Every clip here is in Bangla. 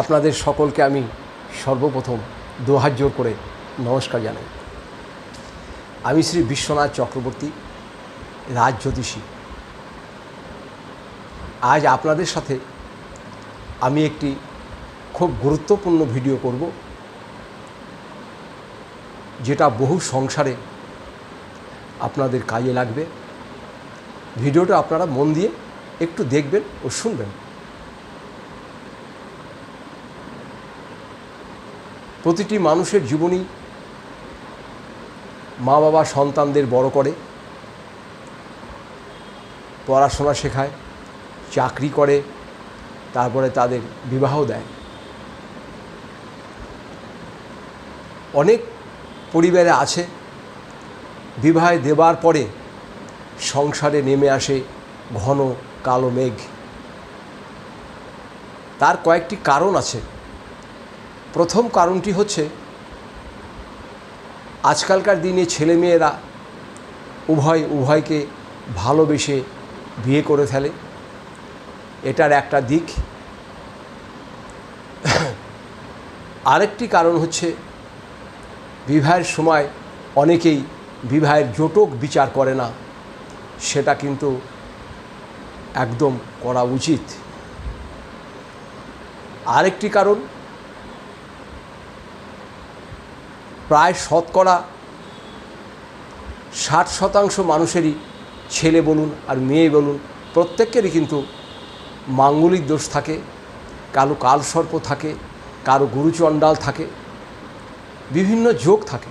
আপনাদের সকলকে আমি সর্বপ্রথম দোহাত জোর করে নমস্কার জানাই। আমি শ্রী বিশ্বনাথ চক্রবর্তী রাজ জ্যোতিষী আজ আপনাদের সাথে আমি একটি খুব গুরুত্বপূর্ণ ভিডিও করব, যেটা বহু সংসারে আপনাদের কাজে লাগবে। ভিডিওটা আপনারা মন দিয়ে একটু দেখবেন ও শুনবেন। প্রতিটি মানুষের জীবনই মা বাবা সন্তানদের বড় করে, পড়াশোনা শেখায়, চাকরি করে, তারপরে তাদের বিবাহ দেয়। অনেক পরিবারে আছে, বিবাহ দেবার পরে সংসারে নেমে আসে ঘন কালো মেঘ। তার কয়েকটি কারণ আছে। প্রথম কারণটি হচ্ছে, আজকালকার দিনে ছেলেমেয়েরা উভয়, উভয়কে ভালোবেসে বিয়ে করে ফেলে। এটার একটা দিক। আরেকটি কারণ হচ্ছে, বিবাহের সময় অনেকেই বিবাহের জোটক বিচার করে না। সেটা কিন্তু একদম করা উচিত। আরেকটি কারণ প্রায় শতকরা ষাট শতাংশ মানুষেরই ছেলে বলুন আর মেয়ে বলুন, প্রত্যেকেরই কিন্তু মাঙ্গলিক দোষ থাকে কারও কালসর্প থাকে, কারও গুরুচণ্ডাল থাকে, বিভিন্ন যোগ থাকে।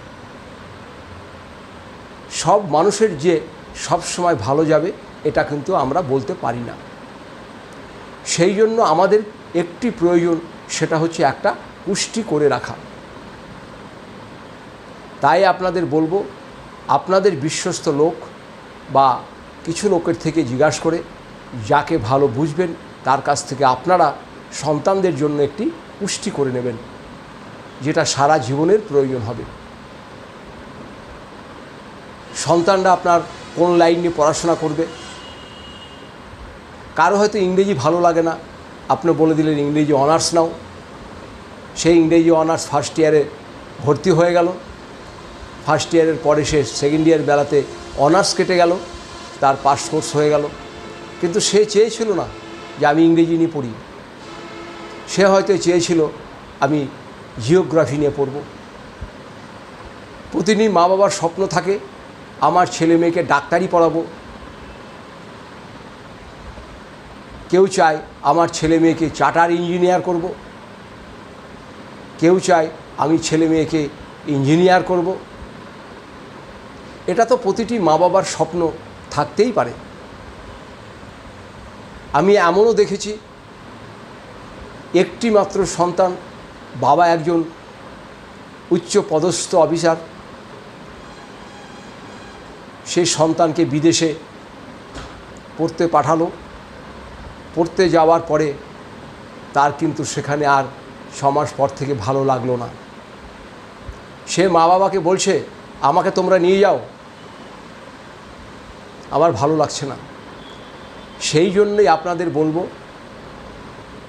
সব মানুষের যে সব সময় ভালো যাবে, এটা কিন্তু আমরা বলতে পারি না। সেই জন্য আমাদের একটি প্রয়োজন, সেটা হচ্ছে একটা পুষ্টি করে রাখা। তাই আপনাদের বলব, আপনাদের বিশ্বস্ত লোক বা কিছু লোকের থেকে জিজ্ঞাসা করে, যাকে ভালো বুঝবেন, তার কাছ থেকে আপনারা সন্তানদের জন্য একটি পুষ্টি করে নেবেন, যেটা সারা জীবনের প্রয়োজন হবে। সন্তানরা আপনার কোন লাইন নিয়ে পড়াশোনা করবে? কারও হয়তো ইংরেজি ভালো লাগে না। আপনি বলে দিলেন, ইংরেজি অনার্স নাও। সেই ইংরেজি অনার্স ফার্স্ট ইয়ারে ভর্তি হয়ে গেল। ফার্স্ট ইয়ারের পরে সে সেকেন্ড ইয়ার বেলাতে অনার্স কেটে গেল, তার পাস কোর্স হয়ে গেল। কিন্তু সে চেয়েছিল না যে আমি ইংরেজি নিয়ে পড়ি। সে হয়তো চেয়েছিল আমি জিওগ্রাফি নিয়ে পড়ব। প্রতিদিন মা বাবার স্বপ্ন থাকে, আমার ছেলে মেয়েকে ডাক্তারি পড়াবো। কেউ চায় আমার ছেলে মেয়েকে চার্টার ইঞ্জিনিয়ার করব। কেউ চায় আমি ছেলে মেয়েকে ইঞ্জিনিয়ার করব। এটা তো প্রতিটি মা বাবার স্বপ্ন থাকতেই পারে। আমি এমনও দেখেছি, একটি মাত্র সন্তান, বাবা একজন উচ্চ পদস্থ অফিসার সেই সন্তানকে বিদেশে পড়তে পাঠালো। পড়তে যাওয়ার পরে তার কিন্তু সেখানে আর ছমাস পর থেকে ভালো লাগল না। সে মা বাবাকে বলছে, আমাকে তোমরা নিয়ে যাও। আমার ভালো লাগছে না। সেই জন্যই আপনাদের বলব,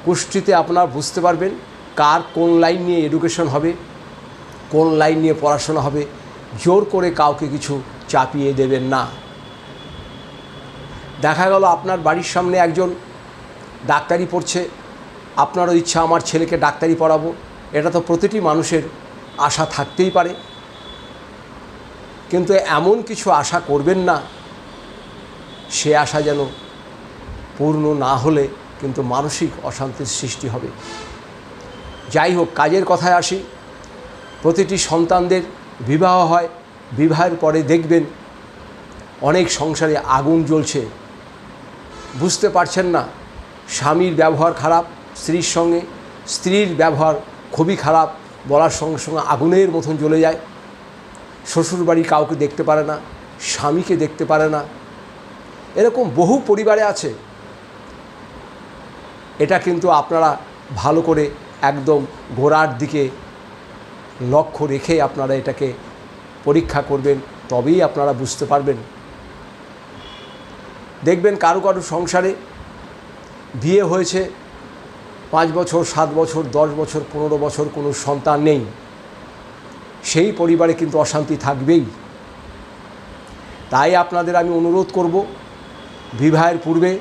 কুষ্টিতে আপনারা বুঝতে পারবেন কার কোন লাইন নিয়ে এডুকেশন হবে, কোন লাইন নিয়ে পড়াশোনা হবে। জোর করে কাউকে কিছু চাপিয়ে দেবেন না। দেখা গেল আপনার বাড়ির সামনে একজন ডাক্তারি পড়ছে, আপনারও ইচ্ছা আমার ছেলেকে ডাক্তারি পড়াবো। এটা তো প্রতিটি মানুষের আশা থাকতেই পারে। কিন্তু এমন কিছু আশা করবেন না সে আশা যেন পূর্ণ না হলে কিন্তু মানসিক অশান্তির সৃষ্টি হবে। যাই হোক, কাজের কথায় আসি। প্রতিটি সন্তানদের বিবাহ হয়, বিবাহের পরে দেখবেন অনেক সংসারে আগুন জ্বলছে। বুঝতে পারছেন না, স্বামীর ব্যবহার খারাপ, স্ত্রীর সঙ্গে, স্ত্রীর ব্যবহার খুবই খারাপ, বলার সঙ্গে সঙ্গে আগুনের মতন জ্বলে যায়। শ্বশুরবাড়ি কাউকে দেখতে পারে না, স্বামীকে দেখতে পারে না এরকম বহু পরিবারে আছে। এটা কিন্তু আপনারা ভালো করে একদম গোড়ার দিকে লক্ষ্য রেখে আপনারা এটাকে পরীক্ষা করবেন, তবেই আপনারা বুঝতে পারবেন। দেখবেন কারও কারও সংসারে বিয়ে হয়েছে, পাঁচ বছর, সাত বছর, দশ বছর, পনেরো বছর কোনো সন্তান নেই। সেই পরিবারে কিন্তু অশান্তি থাকবেই। তাই আপনাদের আমি অনুরোধ করব বিবাহের পূর্বে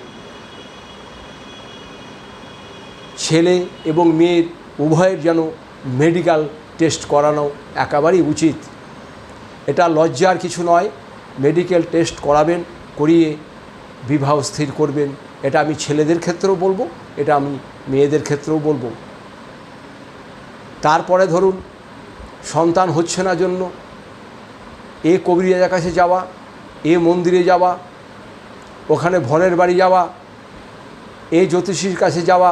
ছেলে এবং মেয়ের উভয়ের যেন মেডিকেল টেস্ট করানো একেবারেই উচিত। এটা লজ্জার কিছু নয় মেডিকেল টেস্ট করাবেন, করিয়ে বিবাহ স্থির করবেন। এটা আমি ছেলেদের ক্ষেত্রেও বলব, এটা আমি মেয়েদের ক্ষেত্রেও বলব। তারপরে ধরুন, সন্তান হচ্ছে না জন্য, এ কবিরাজার কাছে যাওয়া, এ মন্দিরে যাওয়া ওখানে ভনের বাড়ি যাওয়া এ জ্যোতিষীর কাছে যাওয়া,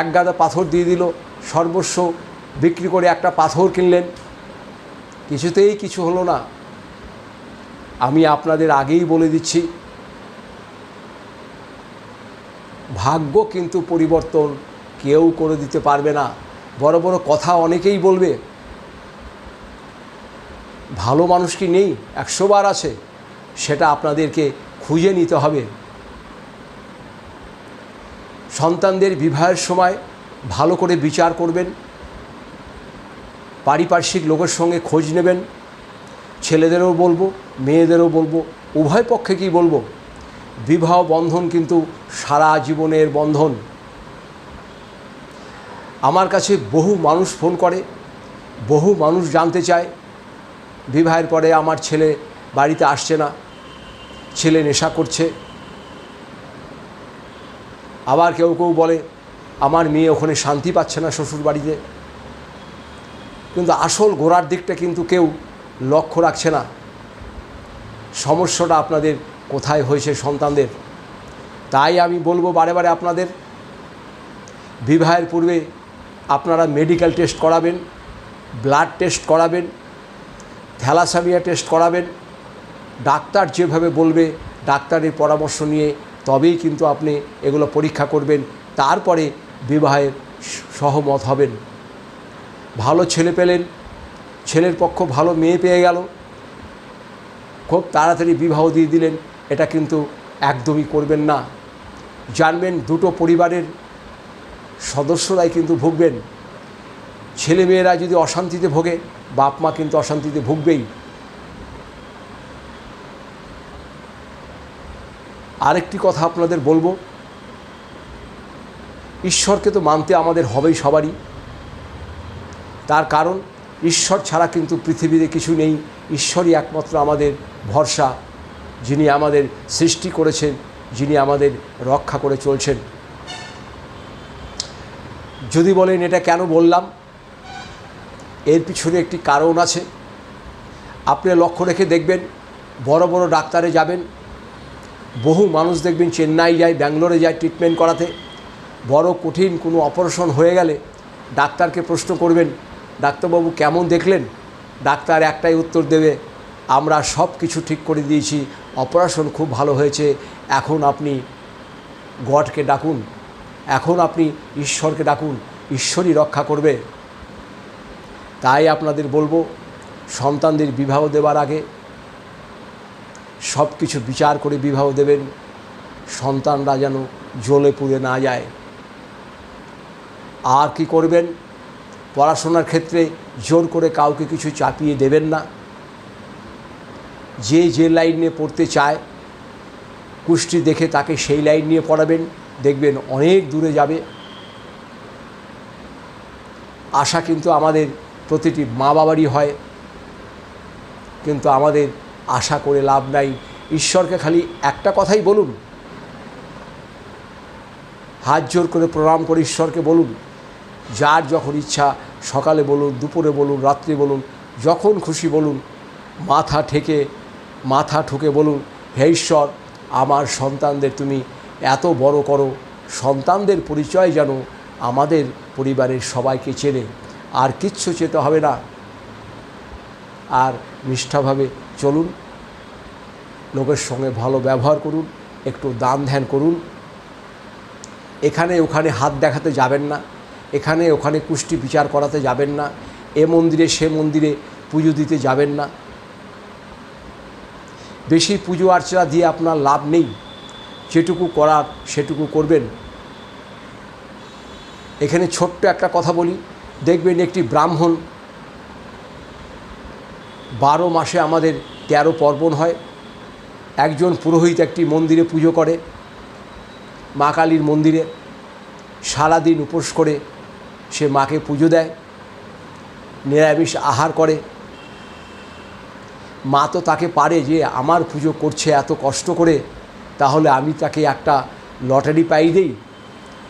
এক গাদা পাথর দিয়ে দিল, সর্বস্ব বিক্রি করে একটা পাথর কিনলেন। কিছুতেই কিছু হলো না। আমি আপনাদের আগেই বলে দিচ্ছি, ভাগ্য কিন্তু পরিবর্তন কেউ করে দিতে পারবে না। বড় বড় কথা অনেকেই বলবে, ভালো মানুষ কি নেই? একশোবার আছে। সেটা আপনাদেরকে খুঁজে নিতে হবে। সন্তানদের বিবাহের সময় ভালো করে বিচার করবেন। পারিপার্শ্বিক লোকের সঙ্গে খোঁজ নেবেন। ছেলেদেরও বলব, মেয়েদেরও বলব, উভয় পক্ষে কি বলব, বিবাহ বন্ধন কিন্তু সারা জীবনের বন্ধন। আমার কাছে বহু মানুষ ফোন করে, বহু মানুষ জানতে চায়, বিবাহের পরে আমার ছেলে বাড়িতে আসছে না। ছেলে নেশা করছে। আবার কেউ কেউ বলে, আমার মেয়ে ওখানে শান্তি পাচ্ছে না শ্বশুর বাড়িতে কিন্তু আসল গোড়ার দিকটা কিন্তু কেউ লক্ষ্য রাখছে না। সমস্যাটা আপনাদের কোথায় হয়েছে সন্তানদের? তাই আমি বলব বারে বারে আপনাদের, বিবাহের পূর্বে আপনারা মেডিকেল টেস্ট করাবেন ব্লাড টেস্ট করাবেন থ্যালাসামিয়া টেস্ট করাবেন ডাক্তার যেভাবে বলবে, ডাক্তারের পরামর্শ নিয়ে তবেই কিন্তু আপনি এগুলো পরীক্ষা করবেন, তারপরে বিবাহের সহমত হবেন। ভালো ছেলে পেলেন, ছেলের পক্ষ ভালো মেয়ে পেয়ে গেল। খুব তাড়াতাড়ি বিবাহ দিয়ে দিলেন, এটা কিন্তু একদমই করবেন না। জানবেন দুটো পরিবারের সদস্যরাই কিন্তু ভুগবেন। ছেলে মেয়েরা যদি অশান্তিতে ভোগে বাপ মা কিন্তু অশান্তিতে ভুগবেই। আরেকটি কথা আপনাদের বলব। ঈশ্বরকে তো মানতে আমাদের হবেই সবারই। তার কারণ, ঈশ্বর ছাড়া কিন্তু পৃথিবীতে কিছু নেই। ঈশ্বরই একমাত্র আমাদের ভরসা, যিনি আমাদের সৃষ্টি করেছেন, যিনি আমাদের রক্ষা করে চলছেন। যদি বলেন, এটা কেন বললাম? এর পিছনে একটি কারণ আছে। আপনি লক্ষ্য রেখে দেখবেন, বড় বড় ডাক্তারে যাবেন বহু মানুষ দেখবেন চেন্নাই যায়, ব্যাঙ্গালোরে যায় ট্রিটমেন্ট করাতে। বড় কঠিন কোনো অপারেশন হয়ে গেলে ডাক্তারকে প্রশ্ন করবেন, ডাক্তারবাবু, কেমন দেখলেন? ডাক্তার একটাই উত্তর দেবে, আমরা সব কিছু ঠিক করে দিয়েছি অপারেশন খুব ভালো হয়েছে, এখন আপনি গডকে ডাকুন, এখন আপনি ঈশ্বরকে ডাকুন, ঈশ্বরই রক্ষা করবে। তাই আপনাদের বলব, সন্তানদের বিবাহ দেওয়ার আগে সব কিছু বিচার করে বিবাহ দেবেন। সন্তানরা যেন জ্বলে পুড়ে না যায়। আর কি করবেন? পড়াশোনার ক্ষেত্রে জোর করে কাউকে কিছু চাপিয়ে দেবেন না। যে যে লাইন নিয়ে পড়তে চায়, কুষ্টি দেখে তাকে সেই লাইন নিয়ে পড়াবেন। দেখবেন অনেক দূরে যাবে। আশা কিন্তু আমাদের প্রতিটি মা বাবারই হয়। কিন্তু আমাদের আশা করে লাভ নাই। ঈশ্বরকে খালি একটা কথাই বলুন। হাত জোর করে প্রণাম করে ঈশ্বরকে বলুন। যার যখন ইচ্ছা সকালে বলুন, দুপুরে বলুন, রাত্রে বলুন, যখন খুশি বলুন, মাথা ঠেকে, মাথা ঠুকে বলুন, হে ঈশ্বর, আমার সন্তানদের তুমি এত বড় করো। সন্তানদের পরিচয় যেন আমাদের পরিবারের সবাইকে চেনে। আর কিচ্ছু চেতে হবে না। আর নিষ্ঠাভাবে চলুন, লোকের সঙ্গে ভালো ব্যবহার করুন, একটু দান ধ্যান করুন। এখানে ওখানে হাত দেখাতে যাবেন না, এখানে ওখানে কুষ্টি বিচার করাতে যাবেন না, এ মন্দিরে সে মন্দিরে পুজো দিতে যাবেন না। বেশি পুজো আর্চনা দিয়ে আপনার লাভ নেই, যেটুকু করার সেটুকু করবেন। এখানে ছোট্ট একটা কথা বলি, দেখবেন একটি ব্রাহ্মণ বারো মাসে আমাদের তেরো পর্বণ হয়। একজন পুরোহিত একটি মন্দিরে পুজো করে, মা কালীর মন্দিরে সারাদিন উপোস করে সে মাকে পুজো দেয়, নিরামিষ আহার করে। মা তো তাকে পারে যে আমার পুজো করছে এত কষ্ট করে, তাহলে আমি তাকে একটা লটারি পাই দেই,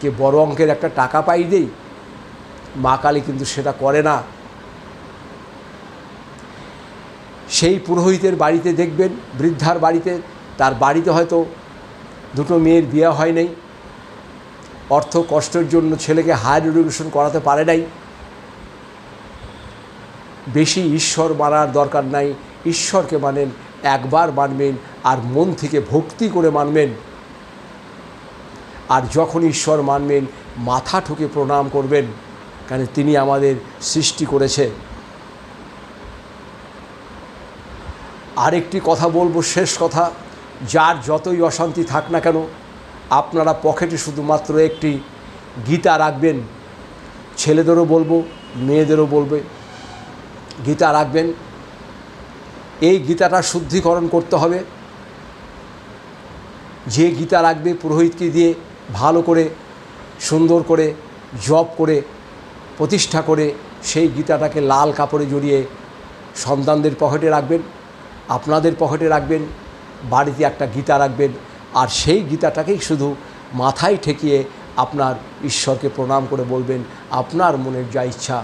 কে বড় অঙ্কের একটা টাকা পাই দেই। মা কালী কিন্তু সেটা করে না। সেই পুরোহিতের বাড়িতে দেখবেন, বৃদ্ধার বাড়িতে, তার বাড়িতে হয়তো দুটো মেয়ের বিয়ে হয় নাই। অর্থ কষ্টের জন্য ছেলেকে হায়ার এডুকেশন করাতে পারে নাই। বেশি ঈশ্বর মানার দরকার নাই। ঈশ্বরকে মানেন, একবার মানবেন আর মন থেকে ভক্তি করে মানবেন। আর যখন ঈশ্বর মানবেন, মাথা ঠুকে প্রণাম করবেন কারণ তিনি আমাদের সৃষ্টি করেছে। আরেকটি কথা বলব, শেষ কথা। যার যতই অশান্তি থাক না কেন, আপনারা পকেটে শুধুমাত্র একটি গীতা রাখবেন। ছেলেদেরও বলব, মেয়েদেরও বলবে গীতা রাখবেন। এই গীতাটা শুদ্ধিকরণ করতে হবে। যে গীতা রাখবে পুরোহিতকে দিয়ে ভালো করে, সুন্দর করে, জপ করে, প্রতিষ্ঠা করে, সেই গীতাটাকে লাল কাপড়ে জড়িয়ে সন্তানদের পকেটে রাখবেন। আপনাদের পকেটে রাখবেন, বাড়িতে একটা গীতা রাখবেন, আর সেই গীতাটাকেই শুধু মাথায় ঠেকিয়ে আপনার ঈশ্বরকে প্রণাম করে বলবেন, আপনার মনের যা ইচ্ছা।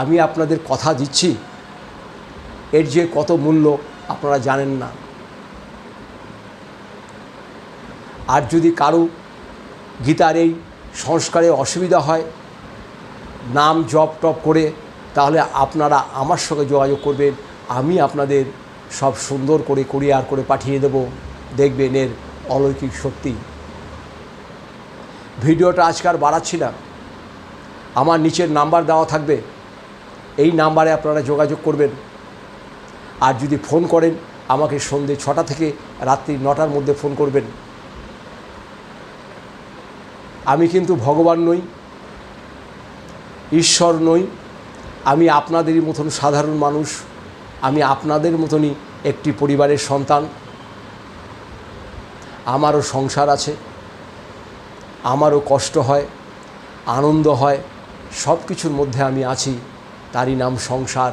আমি আপনাদের কথা দিচ্ছি, এর যে কত মূল্য আপনারা জানেন না। আর যদি কারও গীতার এই সংস্কারে অসুবিধা হয়, নাম জপ টপ করে, তাহলে আপনারা আমার সঙ্গে যোগাযোগ করবেন, আমি আপনাদের সব সুন্দর করে কুরিয়ার করে পাঠিয়ে দেব। দেখবেন এর অলৌকিক সত্যি ভিডিওটা আজকাল বাড়াচ্ছি না। আমার নিচের নাম্বার দেওয়া থাকবে। এই নাম্বারে আপনারা যোগাযোগ করবেন। আর যদি ফোন করেন, আমাকে সন্ধে ছটা থেকে রাত্রি নটার মধ্যে ফোন করবেন। আমি কিন্তু ভগবান নই, ঈশ্বর নই। আমি আপনাদেরই মতন সাধারণ মানুষ। আমি আপনাদের মতনই একটি পরিবারের সন্তান। আমারও সংসার আছে, আমারও কষ্ট হয়, আনন্দ হয় সব কিছুর মধ্যে আমি আছি, তারই নাম সংসার।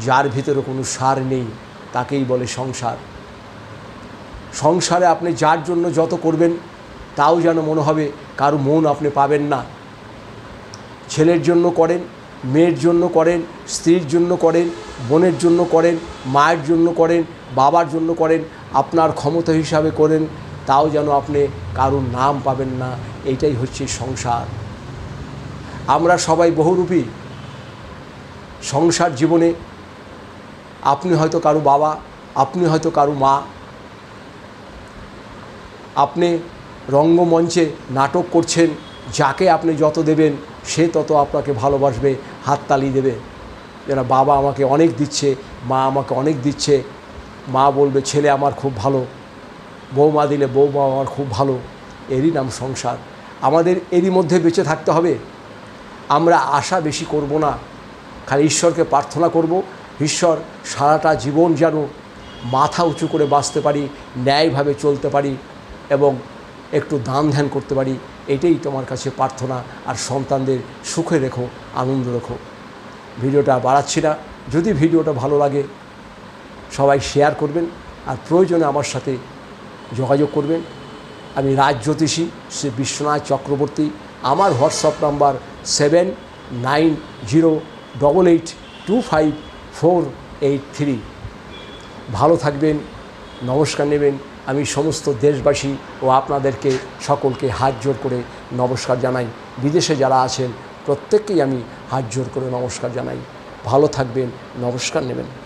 যার ভিতরে কোনো সার নেই, তাকেই বলে সংসার। সংসারে আপনি যার জন্য যত করবেন, তাও যেন মনে হবে কারও মন আপনি পাবেন না। ছেলের জন্য করেন, মেয়ের জন্য করেন, স্ত্রীর জন্য করেন বোনের জন্য করেন, মায়ের জন্য করেন, বাবার জন্য করেন, আপনার ক্ষমতা হিসাবে করেন, তাও যেন আপনি কারোর নাম পাবেন না, এইটাই হচ্ছে সংসার। আমরা সবাই বহুরূপী। সংসার জীবনে আপনি হয়তো কারও বাবা, আপনি হয়তো কারও মা। আপনি রঙ্গমঞ্চে নাটক করছেন, যাকে আপনি যত দেবেন, সে তত আপনাকে ভালোবাসবে, হাততালি দেবে। যেন বাবা আমাকে অনেক দিচ্ছে, মা আমাকে অনেক দিচ্ছে। মা বলবে, ছেলে আমার খুব ভালো। বৌমা দিলে বৌমা আমার খুব ভালো। এরই নাম সংসার। আমাদের এরই মধ্যে বেঁচে থাকতে হবে। আমরা আশা বেশি করব না। খালি ঈশ্বরকে প্রার্থনা করব, ঈশ্বর, সারাটা জীবন যেন মাথা উঁচু করে বাঁচতে পারি, ন্যায়ভাবে চলতে পারি এবং একটু দান ধ্যান করতে পারি। এটাই তোমার কাছে প্রার্থনা। আর সন্তানদের সুখে রেখো, আনন্দ রেখো। ভিডিওটা বাড়াচ্ছি না। যদি ভিডিওটা ভালো লাগে, সবাই শেয়ার করবেন আর প্রয়োজনে আমার সাথে যোগাযোগ করবেন। আমি রাজ জ্যোতিষী শ্রী বিশ্বনাথ চক্রবর্তী। আমার WhatsApp number seven nine zero double eight two five four eight three ভালো থাকবেন, নমস্কার নেবেন। আমি সমস্ত দেশবাসী ও আপনাদেরকে সকলকে হাত জোর করে নমস্কার জানাই। বিদেশে যারা আছেন প্রত্যেককেই আমি হাত জোর করে নমস্কার জানাই। ভালো থাকবেন নমস্কার নেবেন।